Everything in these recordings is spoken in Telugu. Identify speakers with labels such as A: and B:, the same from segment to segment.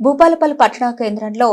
A: భూపాలపల్లి పట్టణ కేంద్రంలో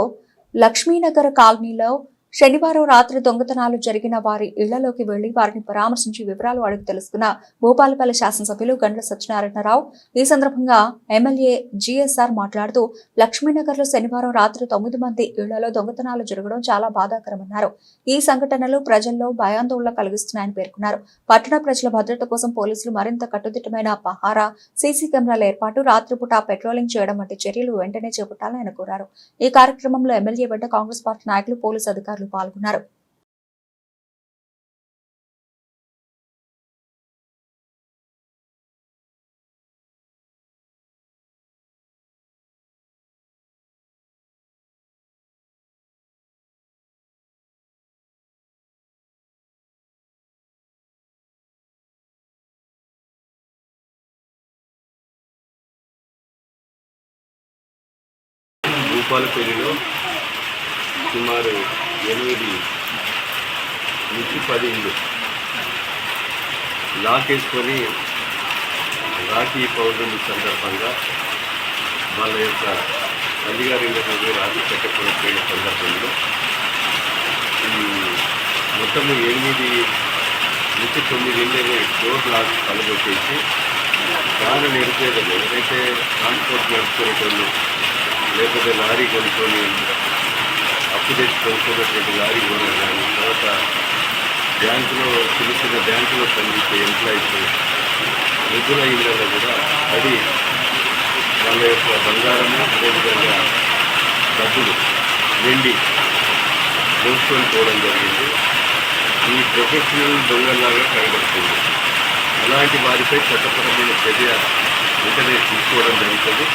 A: లక్ష్మీనగర్ కాలనీలో శనివారం రాత్రి దొంగతనాలు జరిగిన వారి ఇళ్ళలోకి వెళ్ళి వారిని పరామర్శించి వివరాలు అడిగి తెలుసుకున్న భూపాలపల్లి శాసనసభ్యులు గండ్ల సత్యనారాయణరావు. ఈ సందర్భంగా ఎమ్మెల్యే జిఎస్ఆర్ మాట్లాడుతూ లక్ష్మీనగర్లో శనివారం రాత్రి తొమ్మిది మంది ఇళ్ళలో దొంగతనాలు జరగడం చాలా బాధాకరమన్నారు. ఈ సంఘటనలు ప్రజల్లో భయాందోళన కలిగిస్తున్నాయని పేర్కొన్నారు. పట్టణ ప్రజల భద్రత కోసం పోలీసులు మరింత కట్టుదిట్టమైన పహారా సీసీ కెమెరాల ఏర్పాటు రాత్రిపూట పెట్రోలింగ్ చేయడం వంటి చర్యలు వెంటనే చేపట్టాలని ఆయన కోరారు. ఈ కార్యక్రమంలో ఎమ్మెల్యే వెంట కాంగ్రెస్ పార్టీ నాయకులు పోలీసు అధికారులు అధికారులు పాల్గొన్నారు.
B: భూపాలపల్లిలో సుమారు ఎనిమిది నుంచి పది ఇల్లు లాక్ వేసుకొని రాఖీ పౌర్ణమి సందర్భంగా వాళ్ళ యొక్క తల్లిగారి ఇంట్లో రాఖీ కట్టకపోయిన సందర్భంలో ఈ మొత్తము ఎనిమిది నుంచి తొమ్మిది ఇళ్ళని డోర్ లాక్ కలగొట్టేసి దాని నిరుపేదలు ఎవరైతే ట్రాన్స్పోర్ట్ నడుచుకునేటోళ్ళు లేకపోతే లారీ కొనుక్కొని అప్పు తెచ్చి కొనుక్కున్నటువంటి లారీ ఓనర్ కానీ తర్వాత బ్యాంకులో చిన్న చిన్న బ్యాంకులో పనిచేసే ఎంప్లాయీస్ వృద్ధుల ఇళ్ళలో కూడా అది వాళ్ళ యొక్క బంగారము అదేవిధంగా డబ్బులు వెండి దోచుకొని పోవడం జరిగింది. ఈ ప్రొఫెషనల్ దొంగలాగా కనబడుతుంది. అలాంటి వారిపై చట్టపరమైన చర్య వెంటనే తీసుకోవడం జరుగుతుంది.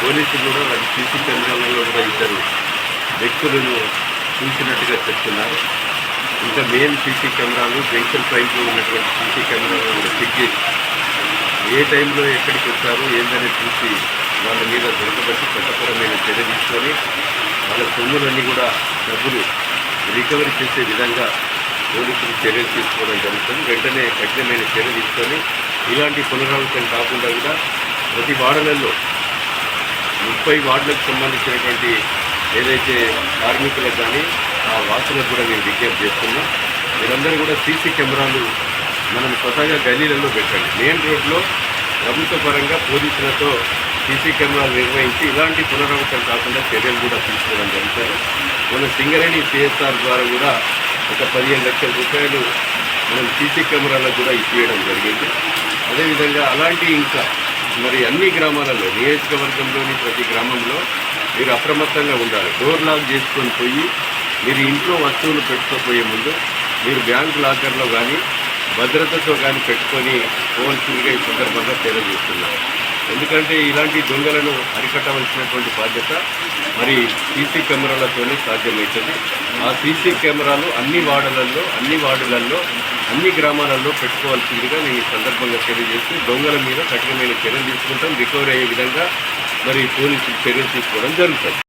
B: పోలీసులు కూడా వారి సీసీ కెమెరాలలో కూడా ఇద్దరు వ్యక్తులను చూసినట్టుగా చెప్తున్నారు. ఇంకా మెయిన్ సీసీ కెమెరాలు జంక్షన్ పైకి ఉన్నటువంటి సీసీ కెమెరాలు కూడా చెక్ చేసి ఏ టైంలో ఎక్కడికి వచ్చారు ఏందని చూసి వాళ్ళ మీద దొరకబట్టి చట్టపరమైన చర్య తీసుకొని వాళ్ళ సొమ్ములన్నీ కూడా డబ్బులు రికవరీ చేసే విధంగా పోలీసులు చర్యలు తీసుకోవడం జరుగుతుంది. వెంటనే కఠినమైన చర్య తీసుకొని ఇలాంటి పునరావృతం కాకుండా కూడా ప్రతి వార్డులలో ముప్పై వార్డులకు సంబంధించినటువంటి ఏదైతే కార్మికులకు కానీ ఆ వాసులకు కూడా నేను విజ్ఞప్తి చేస్తున్నా. మీరందరూ కూడా సీసీ కెమెరాలు మనం స్వతహాగా గల్లీలలో పెట్టండి మెయిన్ రోడ్లో ప్రభుత్వ పరంగా పోలీసులతో సీసీ కెమెరాలు నిర్వహించి ఇలాంటి పునరావృతం కాకుండా చర్యలు కూడా తీసుకోవడం జరుగుతుంది. మన సింగరేణి సిఎస్ఆర్ ద్వారా కూడా ఒక పదిహేను లక్షల రూపాయలు మనం సీసీ కెమెరాలకు కూడా ఇచ్చేయడం జరిగింది. అదేవిధంగా అలాంటి ఇంకా మరి అన్ని గ్రామాలలో నియోజకవర్గంలోని ప్రతి గ్రామంలో మీరు అప్రమత్తంగా ఉండాలి. డోర్ లాక్ చేసుకొని పోయి మీరు ఇంట్లో వస్తువులు పెట్టుకోపోయే ముందు మీరు బ్యాంక్ లాకర్లో కానీ భద్రతతో కానీ పెట్టుకొని పోవాల్సిందిగా ఈ సందర్భంగా తెలియజేస్తున్నారు ఎందుకంటే ఇలాంటి దొంగలను అరికట్టవలసినటువంటి బాధ్యత మరి సీసీ కెమెరాలతోనే సాధ్యమవుతుంది. ఆ సీసీ కెమెరాలు అన్ని వార్డులలో అన్ని వార్డులలో అన్ని గ్రామాలలో పెట్టుకోవాల్సిందిగా నేను ఈ సందర్భంగా తెలియజేస్తూ దొంగల మీద కఠినమైన చర్యలు తీసుకుంటాం. రికవరీ అయ్యే విధంగా మరి పోలీసులు చర్యలు తీసుకోవడం జరుగుతుంది.